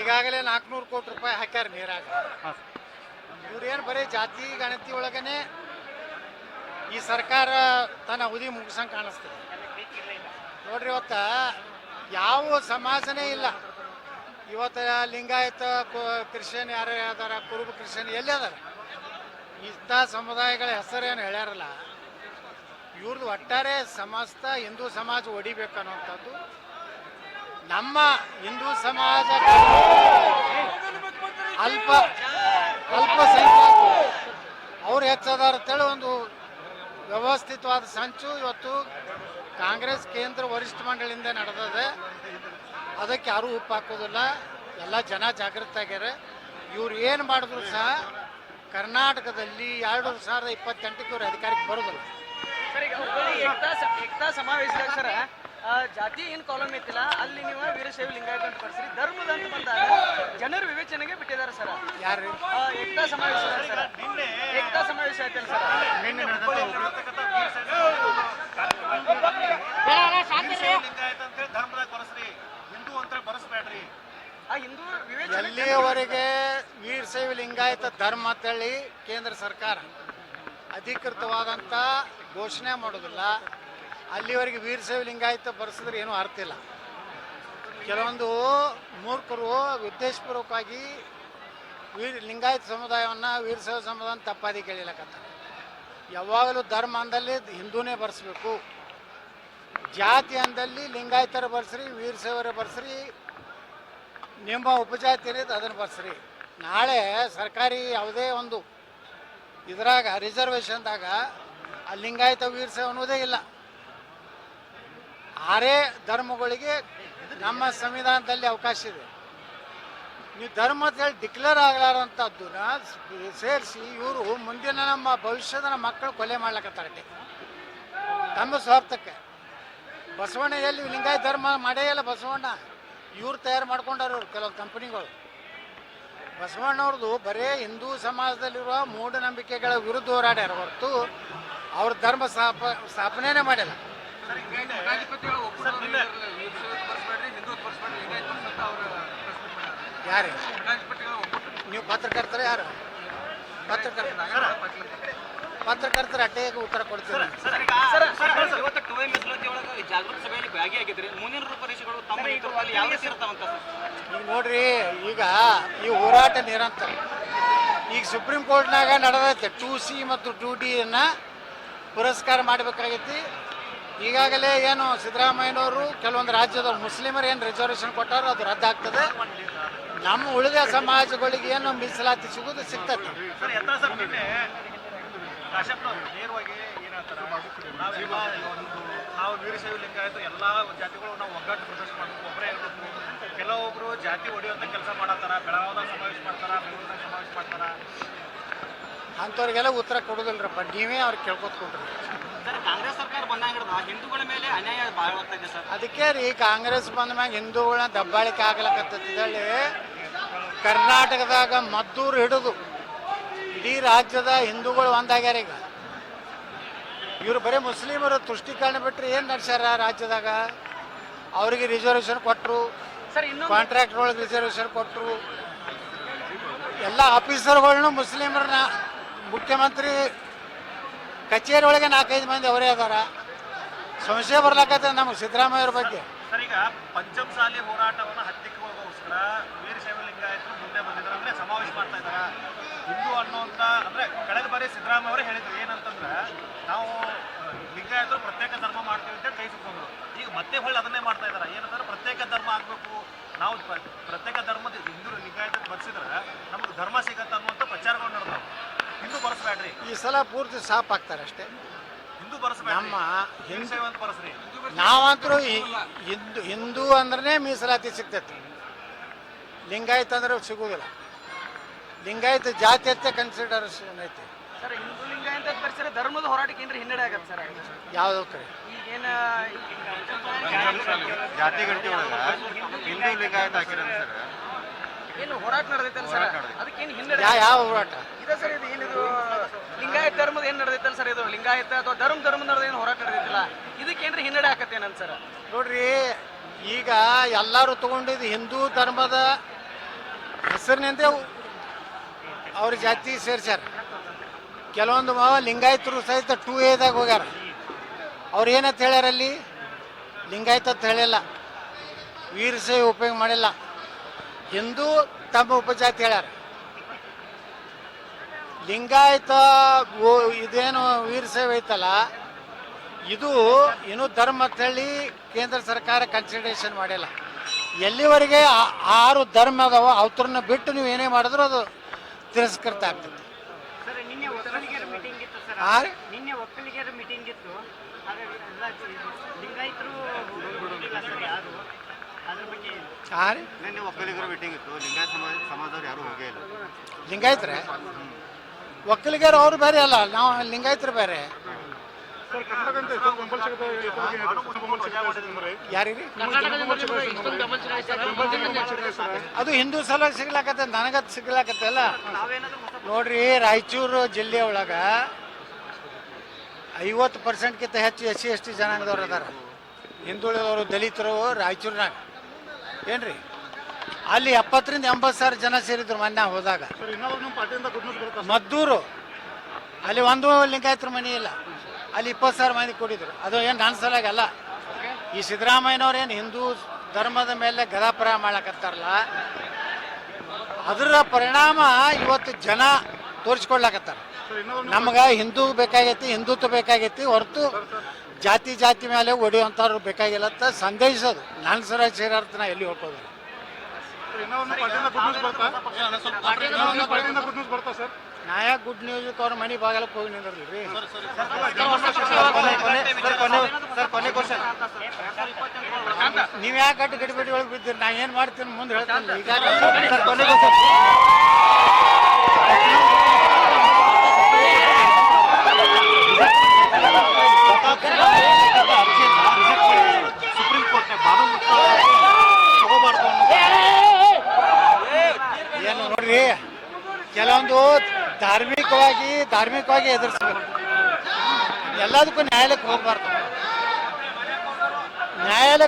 ಈಗಾಗಲೇ ನಾಲ್ಕುನೂರು ಕೋಟಿ ರೂಪಾಯಿ ಹಾಕ್ಯಾರ ನೀರಾಗ. ಇವ್ರೇನು ಬರೀ ಜಾತಿ ಗಣತಿ ಒಳಗನೆ ಈ ಸರ್ಕಾರ ತನ್ನ ಅವಧಿ ಮುಗಿಸಂಗೆ ಕಾಣಿಸ್ತದೆ. ನೋಡ್ರಿ ಇವತ್ತ ಯಾವ ಸಮಾಜನೇ ಇಲ್ಲ. ಇವತ್ತು ಲಿಂಗಾಯತ ಕ್ರಿಶ್ಚಿಯನ್ ಯಾರು ಅದಾರ, ಕುರುಬ ಕ್ರಿಶ್ಚಿಯನ್ ಎಲ್ಲಿ ಅದಾರ? ಇಂಥ ಸಮುದಾಯಗಳ ಹೆಸರೇನು ಹೇಳ್ಯಾರಲ್ಲ. ಇವ್ರದ್ದು ಒಟ್ಟಾರೆ ಸಮಸ್ತ ಹಿಂದೂ ಸಮಾಜ ಒಡಿಬೇಕು ಅನ್ನುವಂಥದ್ದು ನಮ್ಮ ಹಿಂದೂ ಸಮಾಜ ಅಲ್ಪ ಅಲ್ಪಸಂಖ್ಯಾತ ಅವ್ರು ಹೆಚ್ಚದಾರ ಅಂತೇಳಿ ಒಂದು ವ್ಯವಸ್ಥಿತವಾದ ಸಂಚು ಇವತ್ತು ಕಾಂಗ್ರೆಸ್ ಕೇಂದ್ರ ವರಿಷ್ಠ ಮಂಡಳಿಯಿಂದ ನಡೆದದೆ. ಅದಕ್ಕೆ ಯಾರೂ ಉಪ್ಪು ಹಾಕೋದಿಲ್ಲ. ಎಲ್ಲ ಜನ ಜಾಗೃತ ಆಗ್ಯಾರ. ಇವ್ರು ಏನು ಮಾಡಿದ್ರು ಸಹ ಕರ್ನಾಟಕದಲ್ಲಿ ಎರಡು ಸಾವಿರದ ಇಪ್ಪತ್ತೆಂಟಕ್ಕೆ ಇವರು ಅಧಿಕಾರಕ್ಕೆ ಬರೋದಿಲ್ಲ. ಜಾತಿ ಏನು ಕಾಲಮ್ ಐತಿಲ್ಲ ಅಲ್ಲಿ ನೀವು ವೀರಶೈವ ಲಿಂಗಾಯತ ಅಂತ ಬರ್ಸಿರಿ ಧರ್ಮದ ಅಂತ ಬಂದಾಗ ಜನರ ವಿವೇಚನೆಗೆ ಬಿಟ್ಟಿದ್ದಾರೆ ಸರ್. ಯಾರು ಏಕತಾ ಸಮಾವೇಶ ಸರ್. ಏಕತಾ ಸಮಾವೇಶ ಆಯ್ತಲ್ಲ ಸರ್ ಹಿಂದೂ. ಅಂತ ಬರಸ್ಬೇಡ್ರಿ. ಆ ಹಿಂದೂ ವಿವೇಚನೆ ಎಲ್ಲಿಯವರೆಗೆ ವೀರಶೈವ ಲಿಂಗಾಯತ ಧರ್ಮ ಅಂತೇಳಿ ಕೇಂದ್ರ ಸರ್ಕಾರ ಅಧಿಕೃತವಾದಂಥ ಘೋಷಣೆ ಮಾಡೋದಿಲ್ಲ ಅಲ್ಲಿವರೆಗೆ ವೀರಶೈವ ಲಿಂಗಾಯತ ಬರ್ಸಿದ್ರೆ ಏನೂ ಅರ್ಥ ಇಲ್ಲ. ಕೆಲವೊಂದು ಮೂರ್ಖರು ಉದ್ದೇಶಪೂರ್ವಕವಾಗಿ ವೀರ ಲಿಂಗಾಯತ ಸಮುದಾಯವನ್ನು ವೀರಶೈವ ಸಮುದಾಯ ತಪ್ಪಾದಿ ಕೇಳಿಲಕತ್ತಾರೆ. ಯಾವಾಗಲೂ ಧರ್ಮ ಅಂದಲ್ಲಿ ಹಿಂದೂನೇ ಬರ್ಸಬೇಕು. ಜಾತಿ ಅಂದಲ್ಲಿ ಲಿಂಗಾಯತರ ಬರ್ಸ್ರಿ ವೀರಶೈವರ ಬರ್ಸ್ರಿ, ನಿಮ್ಮ ಉಪಜಾತಿ ಇರೋದು ಅದನ್ನು ಬರ್ಸ್ರಿ. ನಾಳೆ ಸರ್ಕಾರಿ ಯಾವುದೇ ಒಂದು ಇದರಾಗ ರಿಸರ್ವೇಷನ್ದಾಗ ಲಿಂಗಾಯತ ವೀರಶೈವ ಅನ್ನೋದೇ ಇಲ್ಲ. ಆರೇ ಧರ್ಮಗಳಿಗೆ ನಮ್ಮ ಸಂವಿಧಾನದಲ್ಲಿ ಅವಕಾಶ ಇದೆ. ನೀವು ಧರ್ಮ ಅಂತ ಹೇಳಿ ಡಿಕ್ಲೇರ್ ಆಗಲಾರಂಥದ್ದನ್ನ ಸೇರಿಸಿ ಇವರು ಮುಂದಿನ ನಮ್ಮ ಭವಿಷ್ಯದ ಮಕ್ಕಳು ಕೊಲೆ ಮಾಡ್ಲಿಕ್ಕೆ ತಮ್ಮ ಸ್ವಾರ್ಥಕ್ಕೆ. ಬಸವಣ್ಣ ಎಲ್ಲಿ ಲಿಂಗಾಯತ ಧರ್ಮ ಮಾಡೇ ಇಲ್ಲ ಬಸವಣ್ಣ. ಇವ್ರು ತಯಾರು ಮಾಡ್ಕೊಂಡಾರ ಇವ್ರು ಕೆಲವು ಕಂಪನಿಗಳು. ಬಸವಣ್ಣವ್ರದ್ದು ಬರೇ ಹಿಂದೂ ಸಮಾಜದಲ್ಲಿರುವ ಮೂಢನಂಬಿಕೆಗಳ ವಿರುದ್ಧ ಹೋರಾಡ್ಯಾರ ಹೊರತು ಅವ್ರ ಧರ್ಮ ಸ್ಥಾಪ, ಸ್ಥಾಪನೆನೇ ಮಾಡಿಲ್ಲ. ಯಾರು? ನೀವು ಪತ್ರಕರ್ತರ ಯಾರು? ಪತ್ರಕರ್ತರ. ಪತ್ರಕರ್ತರ. ಅಟ್ಟೆಗೆ ಉತ್ತರ ಕೊಡ್ತೀರಿ ಸರ್ ಇವತ್ತು ಟು ಎಂ ಮೀಸಲಾತಿ ಒಳಗೆ ಜಾಗೃತಿ ಸಭೆಯಲ್ಲಿ ಭಾಗಿಯಾಗಿದ್ರಿ ಮುಂದಿನ ರೂಪರೇಷೆಗಳು ತಮ್ಮ ನೇತೃತ್ವದಲ್ಲಿ ಯಾವ ರೀತಿ ಇರ್ತಾವಂತ ಸರ್? ಈಗ ನೋಡ್ರಿ ಈಗ ಈ ಹೋರಾಟ ನಿರಂತರ. ಈಗ ಸುಪ್ರೀಂ ಕೋರ್ಟ್ನಾಗ ನಡೆದೈತೆ ಟು ಸಿ ಮತ್ತು ಟೂ ಅನ್ನ ಪುರಸ್ಕಾರ ಮಾಡಬೇಕಾಗೈತಿ. ಈಗಾಗಲೇ ಏನು ಸಿದ್ದರಾಮಯ್ಯನವರು ಕೆಲವೊಂದು ರಾಜ್ಯದ ಮುಸ್ಲಿಮರು ಏನು ರಿಸರ್ವೇಷನ್ ಕೊಟ್ಟಾರೋ ಅದು ರದ್ದಾಗ್ತದೆ. ನಮ್ಮ ಉಳಿದ ಸಮಾಜಗಳಿಗೆ ಏನು ಮೀಸಲಾತಿ ಸಿಗೋದು ಸಿಗ್ತದೆ. ನಾವು ವೀರಶೈವ ಲಿಂಗಾಯತ ಎಲ್ಲ ಜಾತಿಗಳು ನಾವು ಒಗ್ಗಟ್ಟು ಪ್ರದರ್ಶನ ಮಾಡಬೇಕು ಒಬ್ಬರೇ ಇರಬೇಕು. ಕೆಲವೊಬ್ರು ಜಾತಿ ಹೊಡೆಯುವಂಥ ಕೆಲಸ ಮಾಡತ್ತಾರ ಬೆಳಗಾವದಾಗ ಸಮಾವೇಶ ಮಾಡ್ತಾರ ಬೆಂಗಳೂರಿನಾಗ ಸಮಾವೇಶ ಮಾಡ್ತಾರ. ಅಂಥವ್ರಿಗೆಲ್ಲ ಉತ್ತರ ಕೊಡೋದಿಲ್ಲರಪ್ಪ ನೀವೇ ಅವ್ರಿಗೆ ಕೇಳ್ಕೊತ್ಕೊಂಡ್ರಿ. ಅದಕ್ಕೆ ರೀ ಕಾಂಗ್ರೆಸ್ ಬಂದ ಮ್ಯಾಗ ಹಿಂದೂಗಳನ್ನ ದಬ್ಬಾಳಿಕೆ ಆಗ್ಲಕತ್ತೇಳಿ ಕರ್ನಾಟಕದಾಗ ಮದ್ದೂರು ಹಿಡಿದು ಇಡೀ ರಾಜ್ಯದ ಹಿಂದೂಗಳು ಒಂದಾಗ್ಯಾರ ಈಗ. ಇವರು ಬರೀ ಮುಸ್ಲಿಮರು ತುಷ್ಟೀಕರಣ ಬಿಟ್ಟರೆ ಏನು ನಡೆಸ್ಯಾರ ರಾಜ್ಯದಾಗ? ಅವರಿಗೆ ರಿಸರ್ವೇಷನ್ ಕೊಟ್ಟರು ಕಾಂಟ್ರಾಕ್ಟ್ ಒಳಗೆ ರಿಸರ್ವೇಷನ್ ಕೊಟ್ಟರು ಎಲ್ಲ ಆಫೀಸರ್ಗಳ್ನು ಮುಸ್ಲಿಮರನ್ನ ಮುಖ್ಯಮಂತ್ರಿ ಕಚೇರಿ ಒಳಗೆ ನಾಲ್ಕೈದು ಮಂದಿ ಅವರೇ ಅದಾರ. ಸಂಶಯ ಬರ್ಲಾಕತ್ತ ನಮಗೆ ಸಿದ್ದರಾಮಯ್ಯವ್ರ ಬಗ್ಗೆ. ಸರ್, ಈಗ ಹೋರಾಟವನ್ನು ಹತ್ತಿಕ್ಕೋಸ್ಕರ ವೀರಶೈವ ಲಿಂಗಾಯತರು ಮುಂದೆ ಬಂದಿದ್ದಾರೆ. ಅಂದ್ರೆ ಸಮಾವೇಶ ಮಾಡ್ತಾ ಇದ್ದಾರೆ. ಹಿಂದೂ ಅನ್ನುವಂತ, ಅಂದ್ರೆ ಕಳೆದ ಬಾರಿ ಸಿದ್ದರಾಮಯ್ಯ ಅವರೇ ಹೇಳಿದ್ರು, ಏನಂತಂದ್ರೆ ನಾವು ಲಿಂಗಾಯತರು ಪ್ರತ್ಯೇಕ ಧರ್ಮ ಮಾಡ್ತೀವಿ ಅಂತ ಕೈ ಸುತ್ತಂದ್ರು ಈಗ ಮತ್ತೆ ಹೊಳ್ಳಿ ಅದನ್ನೇ ಮಾಡ್ತಾ ಇದ್ದಾರೆ. ಏನಂದ್ರೆ ಪ್ರತ್ಯೇಕ ಧರ್ಮ ಆಗ್ಬೇಕು. ನಾವು ಪ್ರತ್ಯೇಕ ಧರ್ಮದ ಹಿಂದೂ ಲಿಂಗಾಯತ ಬರ್ಸಿದ್ರೆ ನಮ್ಗೆ ಧರ್ಮ ಸಿಗತ್ತೆ ಅನ್ನುವಂಥ ಪ್ರಚಾರಗಳು ನಡೆದವು. ಹಿಂದೂ ಬರ್ಸ್ಬೇಡ್ರಿ. ಈ ಸಲ ಪೂರ್ತಿ ಸಾಪ್ ಆಗ್ತಾರೆ ಅಷ್ಟೇ. ಹಿಂದೂ ಬರ್ಸ್ಬೇಡ್ರಿ. ನಮ್ಮ ಹಿಂದೂ ವೀರಶೈವ ಅಂತ ಬರ್ಸ್ರಿ. ನಾವಂತರೂ ಹಿಂದೂ ಹಿಂದೂ ಅಂದ್ರೆ ಮೀಸಲಾತಿ ಸಿಗ್ತೈತಿ. ಲಿಂಗಾಯತ ಅಂದ್ರೆ ಸಿಗುವುದಿಲ್ಲ. ಲಿಂಗಾಯತ ಜಾತಿ ಅಂತ ಕನ್ಸಿಡರೇಷನ್ ಐತಿ? ಸರ್ ಹಿಂದೂ ಲಿಂಗಾಯತ ಬರ್ಸಿದ್ರೆ ಧರ್ಮದ ಹೋರಾಟಕ್ಕೆ ಏನ್ರಿ ಹಿನ್ನಡೆ ಆಗತ್ತೆ ಸರ್? ಯಾವುದೋ ಕಡೆ. ಈಗೇನ ಜಾತಿ ಗಂಟೆ ಒಳಗೆ ಹಿಂದೂ ಲಿಂಗಾಯತ ಹಾಕಿರೋದು ಸರ್. ಏನು ಹೋರಾಟ ನಡೆದೈತಲ್ಲ ಸರ್? ಅದಕ್ಕೇನು ಹಿನ್ನಡೆ ಯಾ ಯಾವ ಹೋರಾಟ? ಇದೆ ಸರ್ ಇದು ಏನಿದು? ಲಿಂಗಾಯತ ಧರ್ಮದ ಏನು ನಡೆದೈತಲ್ಲ ಸರ್ ಇದು? ಲಿಂಗಾಯತ ಅಥವಾ ಧರ್ಮ ಧರ್ಮ ನಡೆದ ಏನು ಹೋರಾಟ ನಡೆದೈತಲ್ಲ ಇದಕ್ಕೇನ್ರಿ ಹಿನ್ನಡೆ ಆಕತ್ತೇನಂತ ಸರ್? ನೋಡ್ರಿ ಈಗ ಎಲ್ಲರೂ ತಗೊಂಡಿದ್ದು ಹಿಂದೂ ಧರ್ಮದ ಹೆಸರಿನಿಂದ ಅವ್ರ ಜಾತಿ ಸೇರ್ಸ್ಯಾರ. ಕೆಲವೊಂದು ಮಾವ ಲಿಂಗಾಯತರು ಸಹಿತ ಟೂ ಎದಾಗ ಹೋಗ್ಯಾರ. ಅವ್ರು ಏನಂತ ಹೇಳ್ಯಾರಲ್ಲಿ ಲಿಂಗಾಯತ ಅಂತ ಹೇಳಿಲ್ಲ. ವೀರಸೈ ಉಪಯೋಗ ಮಾಡಿಲ್ಲ. ಹಿಂದೂ ತಮ್ಮ ಉಪಜಾತಿ ಹೇಳ್ಯಾರ. ಲಿಂಗಾಯತ ಇದೇನು ವೀರ ಸೇವೆ ಐತಲ್ಲ ಇದು ಇನ್ನು ಧರ್ಮ ಅಂತ ಹೇಳಿ ಕೇಂದ್ರ ಸರ್ಕಾರ ಕನ್ಸಿಡರೇಷನ್ ಮಾಡಿಲ್ಲ. ಎಲ್ಲಿವರೆಗೆ ಆರು ಧರ್ಮ ಅದಾವ ಅವ್ರನ್ನ ಬಿಟ್ಟು ನೀವು ಏನೇ ಮಾಡಿದ್ರು ಅದು ತಿರಸ್ಕೃತ ಆಗ್ತದೆ. ಸರ್ ನಿನ್ನೆ ಒಕ್ಕಲಿಗರ ಮೀಟಿಂಗ್ ಇತ್ತು ಆ ರೀ? ನಿನ್ನೆ ಒಕ್ಕಲಿಗರ ಮೀಟಿಂಗ್ ಇತ್ತು. ಲಿಂಗಾಯತ ಸಮಾಜ ಸಮಾಜದವ್ರು ಯಾರು ಹೋಗೇ ಇಲ್ಲ. ಲಿಂಗಾಯತ್ರೆ? ಅವ್ರು ಬೇರೆ ಅಲ್ಲ. ನಾವು ಲಿಂಗಾಯತರು ಬೇರೆ. ಯಾರಿಗೆ ಅದು ಹಿಂದೂ ಸಲ ಸಿಗ್ಲಾಕತ್ತೆ ನನಗತ್ ಸಿಗ್ಲಾಕತ್ತಲ್ಲ ನೋಡ್ರಿ ರಾಯಚೂರು ಜಿಲ್ಲೆ ಒಳಗ ಐವತ್ತು ಪರ್ಸೆಂಟ್ಗಿಂತ ಹೆಚ್ಚು ಎಸ್ ಸಿ ಎಸ್ ಟಿ ಜನಾಂಗದವ್ರು ಅದಾರ. ಹಿಂದುಳಿದವರು ದಲಿತರು ರಾಯಚೂರಿನಾಗ. ಏನ್ರಿ? ಅಲ್ಲಿ ಎಪ್ಪತ್ತರಿಂದ ಎಂಬತ್ತು ಸಾವಿರ ಜನ ಸೇರಿದ್ರು ಮೊನ್ನೆ ಹೋದಾಗ. ಮದ್ದೂರು. ಅಲ್ಲಿ ಒಂದು ಲಿಂಗಾಯತರ ಮನೆ ಇಲ್ಲ. ಅಲ್ಲಿ ಇಪ್ಪತ್ತು ಸಾವಿರ ಮಂದಿ ಕೂಡಿದ್ರು. ಅದು ಏನು ನನ್ನ ಸಲಾಗಲ್ಲ ಈ ಸಿದ್ದರಾಮಯ್ಯನವ್ರು ಏನು ಹಿಂದೂ ಧರ್ಮದ ಮೇಲೆ ಗದಾಪರ ಮಾಡಕತ್ತಾರಲ್ಲ? ಅದರ ಪರಿಣಾಮ ಇವತ್ತು ಜನ ತೋರಿಸ್ಕೊಳ್ಲಾಕತ್ತಾರ ನಮ್ಗೆ ಹಿಂದೂ ಬೇಕಾಗೈತಿ ಹಿಂದುತ್ವ ಬೇಕಾಗೈತಿ ಹೊರತು ಜಾತಿ ಜಾತಿ ಮೇಲೆ ಹೊಡೆಯುವಂಥವ್ರು ಬೇಕಾಗಿಲ್ಲ ಅಂತ ನಾನು ಸರಜ್ ಸರ ಸೇರಾರ್ಥ ನಾ ಎಲ್ಲಿ ಹೋಗೋದಿಲ್ಲ ನಾ ಯಾಕೆ ಗುಡ್ ನ್ಯೂಸ್ ಅವ್ರ ಮನೆ ಬಾಗಲಕ್ಕೆ ಹೋಗಿ ನಿಂದ್ರಿ ನೀವ್ ಯಾಕೆ ಗಡಿ ಗಡಿಬಿಡಿ ಒಳಗೆ ಬಿದ್ದೀರಿ? ನಾ ಏನ್ ಮಾಡ್ತೀನಿ ಮುಂದೆ ಹೇಳ್ತೀನಿ. ಈಗ ಸುಪ್ರೀಂ ಏನು ನೋಡ್ರಿ ಕೆಲವೊಂದು ಧಾರ್ಮಿಕವಾಗಿ ಧಾರ್ಮಿಕವಾಗಿ ಎದುರಿಸ್ಬೇಕು. ಎಲ್ಲದಕ್ಕೂ ನ್ಯಾಯಾಲಯಕ್ಕೆ ಹೋಗ್ಬಾರ್ದು. ನ್ಯಾಯಾಲಯ